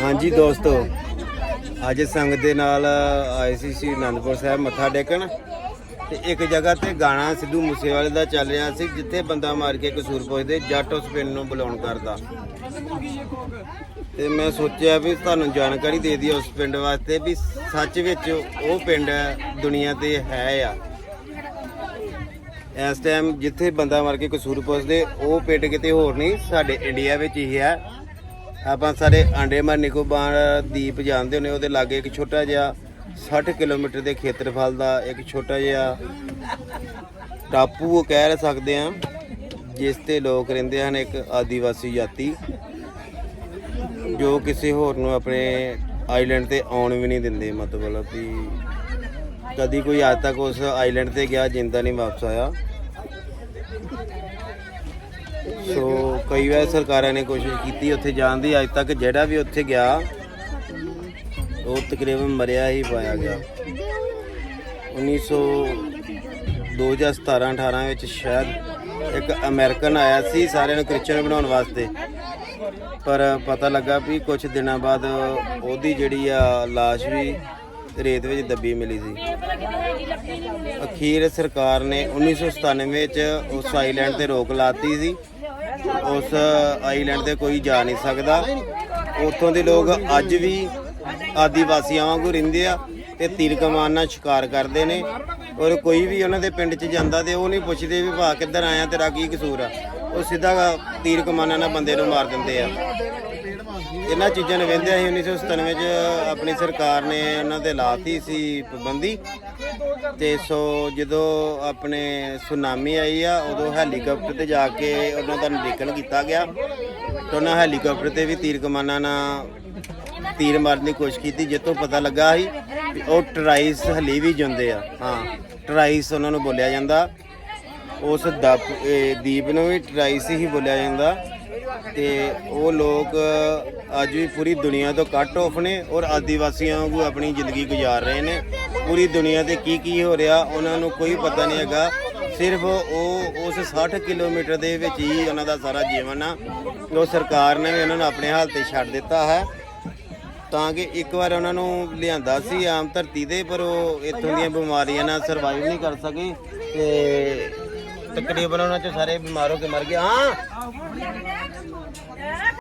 ਹਾਂਜੀ ਦੋਸਤੋ, ਅੱਜ ਸੰਗਤ ਦੇ ਨਾਲ ਆਏ ਸੀ ਸ਼੍ਰੀ ਅਨੰਦਪੁਰ ਸਾਹਿਬ ਮੱਥਾ ਟੇਕਣ ਤੇ ਇੱਕ ਜਗ੍ਹਾ ਤੇ ਗਾਣਾ ਸਿੱਧੂ ਮੂਸੇਵਾਲੇ ਦਾ ਚੱਲ ਰਿਹਾ ਸੀ, ਜਿੱਥੇ ਬੰਦਾ ਮਾਰ ਕੇ ਕਸੂਰ ਪੁੱਛਦੇ, ਜੱਟ ਉਸ ਪਿੰਡ ਨੂੰ ਬੁਲਾਉਣ ਕਰਦਾ। ਤੇ ਮੈਂ ਸੋਚਿਆ ਵੀ ਤੁਹਾਨੂੰ ਜਾਣਕਾਰੀ ਦੇ ਦਈਏ ਉਸ ਪਿੰਡ ਵਾਸਤੇ ਵੀ ਸੱਚ ਵਿੱਚ ਉਹ ਪਿੰਡ ਦੁਨੀਆ ਤੇ ਹੈ ਆ। ਇਸ ਟਾਈਮ ਜਿੱਥੇ ਬੰਦਾ ਮਾਰ ਕੇ ਕਸੂਰ ਪੁੱਛਦੇ, ਉਹ ਪਿੰਡ ਕਿਤੇ ਹੋਰ ਨਹੀਂ, ਸਾਡੇ ਇੰਡੀਆ ਵਿੱਚ ਹੀ ਹੈ। ਆਪਾਂ ਸਾਰੇ ਅੰਡੇਮਾਨ ਨਿਕੋਬਾਰ ਦੀਪ ਜਾਣਦੇ ਹੋਣੇ ਉਹਦੇ ਲਾਗੇ ਇੱਕ ਛੋਟਾ ਜਿਹਾ 60 ਕਿਲੋਮੀਟਰ ਦੇ ਖੇਤਰਫਲ ਦਾ ਇੱਕ ਛੋਟਾ ਜਿਹਾ ਟਾਪੂ, ਉਹ ਕਹਿ ਸਕਦੇ ਆ ਜਿਸ ਤੇ ਲੋਕ ਰਹਿੰਦੇ ਹਨ, ਇੱਕ ਆਦੀਵਾਸੀ ਜਾਤੀ, ਜੋ ਕਿਸੇ ਹੋਰ ਨੂੰ ਆਪਣੇ ਆਈਲੈਂਡ ਤੇ ਆਉਣ ਵੀ ਨਹੀਂ ਦਿੰਦੇ। ਮਤਲਬ ਵੀ ਕਦੀ ਕੋਈ ਅੱਜ ਤੱਕ ਉਸ ਆਈਲੈਂਡ ਤੇ ਗਿਆ, ਜਿੰਦਾ ਨਹੀਂ ਵਾਪਸ ਆਇਆ। ਸੋ ਕਈ ਵਾਰ ਸਰਕਾਰਾਂ ਨੇ ਕੋਸ਼ਿਸ਼ ਕੀਤੀ, ਉੱਥੇ ਜਾਣ ਦੀ। ਅੱਜ ਤੱਕ ਜਿਹੜਾ ਵੀ ਉੱਥੇ ਗਿਆ, ਉਹ ਤਕਰੀਬਨ ਮਰਿਆ ਹੀ ਪਾਇਆ ਗਿਆ। 1900 2017 18 ਵਿੱਚ ਸ਼ਾਇਦ ਇੱਕ ਅਮਰੀਕਨ ਆਇਆ ਸੀ, ਸਾਰਿਆਂ ਨੂੰ ਕ੍ਰਿਸਚੀਅਨ ਬਣਾਉਣ ਵਾਸਤੇ। ਪਰ ਪਤਾ ਲੱਗਾ ਵੀ ਕੁਝ ਦਿਨਾਂ ਬਾਅਦ ਉਹਦੀ ਜਿਹੜੀ ਆ লাশ ਵੀ ਰੇਤ ਵਿੱਚ ਦੱਬੀ ਮਿਲੀ ਸੀ। ਅਖੀਰ ਸਰਕਾਰ ਨੇ 1997 ਵਿੱਚ ਉਸ ਆਈਲੈਂਡ ਤੇ ਰੋਕ ਲਾਤੀ ਸੀ। ਉਸ ਆਈਲੈਂਡ ਤੇ ਕੋਈ ਜਾ ਨਹੀਂ ਸਕਦਾ। ਉੱਥੋਂ ਦੇ ਲੋਕ ਅੱਜ ਵੀ ਆਦੀਵਾਸੀਆਂ ਵਾਂਗੂ ਰਹਿੰਦੇ ਆ ਤੇ ਤੀਰ ਕਮਾਨ ਨਾਲ ਸ਼ਿਕਾਰ ਕਰਦੇ ਨੇ। ਔਰ ਕੋਈ ਵੀ ਉਹਨਾਂ ਦੇ ਪਿੰਡ 'ਚ ਜਾਂਦਾ ਤੇ ਉਹ ਨਹੀਂ ਪੁੱਛਦੇ ਵੀ ਭਾ ਕਿੱਧਰ ਆਇਆ, ਤੇਰਾ ਕੀ ਕਸੂਰ ਆ? ਉਹ ਸਿੱਧਾ ਤੀਰ ਕਮਾਨਾਂ ਨਾਲ ਬੰਦੇ ਨੂੰ ਮਾਰ ਦਿੰਦੇ ਆ। ਇਹਨਾਂ ਚੀਜ਼ਾਂ ਨੂੰ ਵਹਿੰਦੇ ਸੀ 1997 ਚ ਆਪਣੀ ਸਰਕਾਰ ਨੇ ਉਹਨਾਂ ਤੇ ਲਾਤੀ ਸੀ ਪਾਬੰਦੀ। ਤੇ ਸੋ ਜਦੋਂ ਆਪਣੇ ਸੁਨਾਮੀ ਆਈ ਆ, ਉਦੋਂ ਹੈਲੀਕਾਪਟਰ ਤੇ ਜਾ ਕੇ ਉਹਨਾਂ ਦਾ ਨਿਰੀਖਣ ਕੀਤਾ ਗਿਆ। ਤੇ ਉਹਨਾਂ ਹੈਲੀਕਾਪਟਰ ਤੇ ਵੀ ਤੀਰ ਕਮਾਨਾਂ ਨਾਲ ਤੀਰ ਮਾਰਨ ਦੀ ਕੋਸ਼ਿਸ਼ ਕੀਤੀ ਜਿੱਤੋਂ ਪਤਾ ਲੱਗਾ ਸੀ ਉਹ ਟਰਾਈਸ ਹਲੀ ਵੀ ਜਿਉਂਦੇ ਆ। ਹਾਂ, ਟਰਾਈਸ ਉਹਨਾਂ ਨੂੰ ਬੋਲਿਆ ਜਾਂਦਾ। ਉਸ ਦਪ- ਦੀਪ ਨੂੰ ਵੀ ਟਰਾਈਸ ਹੀ ਬੋਲਿਆ ਜਾਂਦਾ। ਤੇ ਉਹ ਲੋਕ ਅੱਜ ਵੀ ਪੂਰੀ ਦੁਨੀਆ ਤੋਂ ਕੱਟ ਆਫ ਨੇ ਔਰ ਆਦੀਵਾਸੀਆਂ ਵਾਂਗੂ ਆਪਣੀ ਜ਼ਿੰਦਗੀ ਗੁਜ਼ਾਰ ਰਹੇ ਨੇ। ਪੂਰੀ ਦੁਨੀਆ ਤੇ ਕੀ ਕੀ ਹੋ ਰਿਹਾ ਉਹਨਾਂ ਨੂੰ ਕੋਈ ਪਤਾ ਨਹੀਂ ਹੈਗਾ। ਸਿਰਫ ਉਹ ਉਸ 60 ਕਿਲੋਮੀਟਰ ਦੇ ਵਿੱਚ ਹੀ ਉਹਨਾਂ ਦਾ ਸਾਰਾ ਜੀਵਨ ਆ। ਉਹ ਸਰਕਾਰ ਨੇ ਵੀ ਉਹਨਾਂ ਨੂੰ ਆਪਣੇ ਹਾਲ ਤੇ ਛੱਡ ਦਿੱਤਾ ਹੈ। ਤਾਂ ਕਿ ਇੱਕ ਵਾਰ ਉਹਨਾਂ ਨੂੰ ਲਿਆਂਦਾ ਸੀ ਆਮ ਧਰਤੀ ਤੇ, ਪਰ ਉਹ ਇੱਥੋਂ ਦੀਆਂ ਬਿਮਾਰੀਆਂ ਨਾਲ ਸਰਵਾਈਵ ਨਹੀਂ ਕਰ ਸਕੇ। ਤੇ तकरीबन उन्होंने जो सारे बीमारों के मर गए हाँ